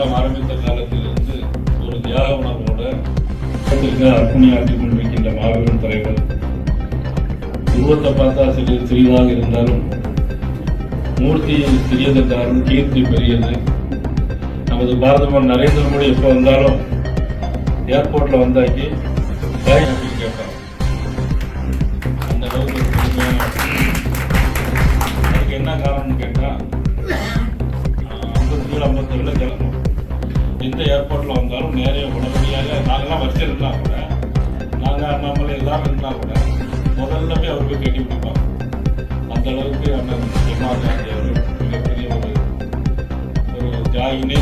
இயக்கம் ஆரம்பித்த காலத்திலிருந்து ஒரு தியாக உணர்வோட அர்ப்பணியாற்றி கொண்டிருக்கின்ற மாபெரும் தலைவர். உருவத்தை பார்த்தா சிறு சிறிதாக இருந்தாலும் மூர்த்தி சிறியதென்றாலும் கீர்த்தி பெரியது. நமது பாரத நரேந்திர மோடி எப்போ வந்தாலும் ஏர்போர்ட்டில் வந்தாக்கி கேட்பாங்க எந்த ஏர்போர்ட்ல வந்தாலும் நேரே உடனடியாக நாங்கெல்லாம் வச்சிருந்தா கூட நாங்கள் நம்மள எல்லாரும் இருந்தா கூட முதல்ல போய் அவருக்கு கட்டி பிடிப்போம் அந்த அளவுக்கு அண்ணன் ஜெகநாத் காந்தி அவர் மிகப்பெரிய ஒரு ஒரு ஜாயினே.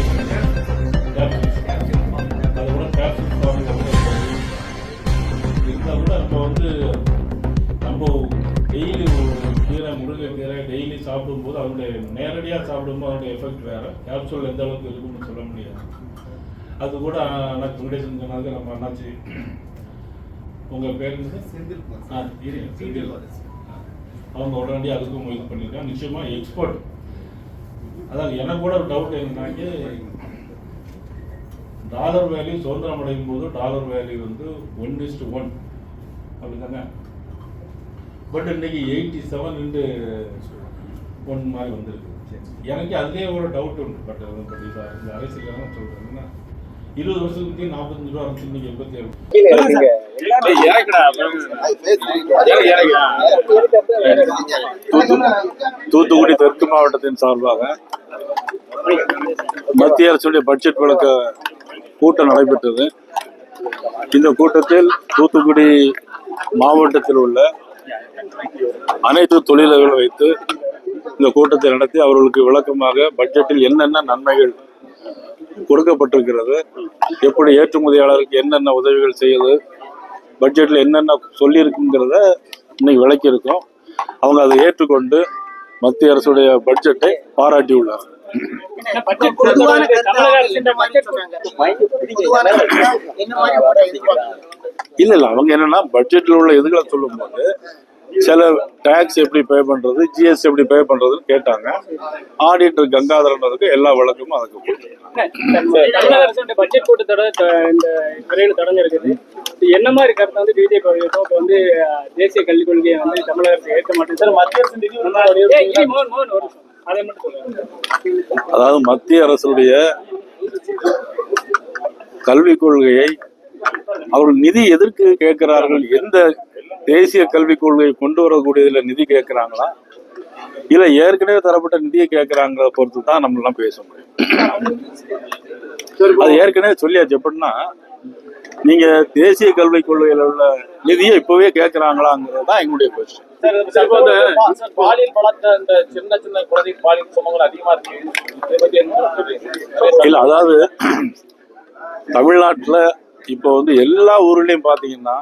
முருங்கைக்கீரை டெய்லி சாப்பிடும்போது அதனுடைய நேரடியாக சாப்பிடும்போது அதனுடைய எஃபெக்ட் வேறு. கேப்சூல் எந்த அளவுக்கு இருக்கும்னு சொல்ல முடியாது. அது கூட அண்ணா வெங்கடேசன் சொன்னது நம்ம அண்ணாச்சி. உங்கள் பேர் செந்தில். அவங்க உடனடியாக அதுக்கும் இது பண்ணியிருக்காங்க. நிச்சயமாக எக்ஸ்போர்ட் அதாவது எனக்கு கூட ஒரு டவுட் என்னன்னாக்கி டாலர் வேல்யூ சுதந்திரம் அடையும் போது டாலர் வேல்யூ வந்து ஒன் இஸ்டு ஒன் அப்படிதானே பட் இன்னைக்கு எயிட்டி செவன் இன்டு ஒன் மாதிரி வந்திருக்கு. எனக்கு அதுலேயே ஒரு டவுட் உண்டு. பட் பட் இது இந்த அரசியல் சொல்கிறேன்னா இருபது வருஷத்துக்கு முந்தைய நாற்பத்தஞ்சு ரூபா இருந்துச்சு இன்னைக்கு எண்பத்தி ஏழு தூத்துக்குடி தெற்கு மாவட்டத்தின் சார்பாக மத்திய அரசுடைய பட்ஜெட் விளக்க கூட்டம் நடைபெற்றது. இந்த கூட்டத்தில் தூத்துக்குடி மாவட்டத்தில் உள்ள அனைத்து தொழிலாளர்களை வைத்து இந்த கூட்டத்தை நடத்தி அவர்களுக்கு விளக்கமாக பட்ஜெட்டில் என்னென்ன நன்மைகள் கொடுக்கப்பட்டிருக்கிறது எப்படி ஏற்றுமதியாளருக்கு என்னென்ன உதவிகள் செய்யுது பட்ஜெட்டில் என்னென்ன சொல்லியிருக்குங்கிறத இன்னைக்கு விளக்கியிருக்கோம். அவங்க அதை ஏற்றுக்கொண்டு மத்திய அரசுடைய பட்ஜெட்டை பாராட்டியுள்ளார். பொதுவான தமிழக அரசின் பட்ஜெட் பொதுவான என்ன மாதிரி ஓட எதிர்பார்க்கறாங்க? இல்ல இல்ல அவங்க என்னன்னா பட்ஜெட்ல உள்ள இதுகளை சொல்லும்போது சில டாக்ஸ் எப்படி பே பண்றது ஜிஎஸ்டி எப்படி பே பண்றதுன்னு கேட்டாங்க. ஆடிட்டர் கங்காதரனுக்கு எல்லா விளக்கமும் அதுக்கு பட்ஜெட் கூட்டத்தொடர் த- இந்த விரைவில் தொடங்க இருக்குது என்ன மாதிரி கருத்தை வந்து பிஜேபி இப்போ வந்து தேசிய கல்விக் கொள்கையை வந்து தமிழக அரசு ஏற்க மாட்டேங்குது. மத்திய அரசு. அதை மட்டும் அதாவது மத்திய அரசுடைய கல்விக் கொள்கையை அவர்கள் நிதி எதற்கு கேட்கிறார்கள் எந்த தேசிய கல்விக் கொள்கையை கொண்டு வரக்கூடியதுல நிதி கேட்கிறாங்களா? இல்ல ஏற்கனவே தரப்பட்ட நிதியை கேட்கிறாங்களா பொறுத்து தான் நம்ம எல்லாம் பேச முடியும். அது ஏற்கனவே சொல்லியாச்சு. எப்படின்னா நீங்க தேசிய கல்விக் கொள்கையில உள்ள நிதியை இப்பவே கேட்கிறாங்களாங்கிறது தான் எங்களுடைய கொஸ்டின்? இல்ல அதாவது தமிழ்நாட்டுல இப்போ வந்து எல்லா ஊர்லயும் பாத்தீங்கன்னா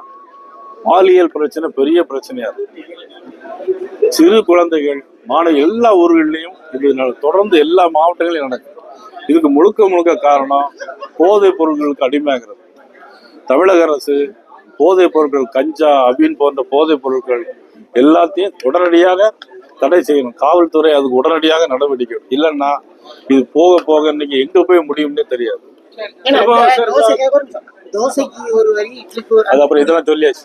பாலியல் பிரச்சனை பெரிய பிரச்சனையா இருக்கு. சிறு குழந்தைகள் மாணவ எல்லா ஊர்கள்லயும் இது தொடர்ந்து எல்லா மாவட்டங்களையும் நடக்கும் இதுக்கு முழுக்க முழுக்க காரணம் போதைப் பொருட்களுக்கு அடிமையாகிறது. தமிழக அரசு போதைப் பொருட்கள் கஞ்சா அபின் போன்ற போதைப் பொருட்கள் எல்லாத்தையும் உடனடியாக தடை செய்யணும். காவல்துறை அதுக்கு உடனடியாக நடவடிக்கை இல்லைன்னா இது போக போக இன்னைக்கு எங்க போய் முடியும்னே தெரியாது. தோசைக்கு ஒரு நிமிஷம். தோசைக்கு ஒரு வரி இட்லிக்கு ஒரு அது அப்புறம் இதெல்லாம் சொல்லியாச்சு.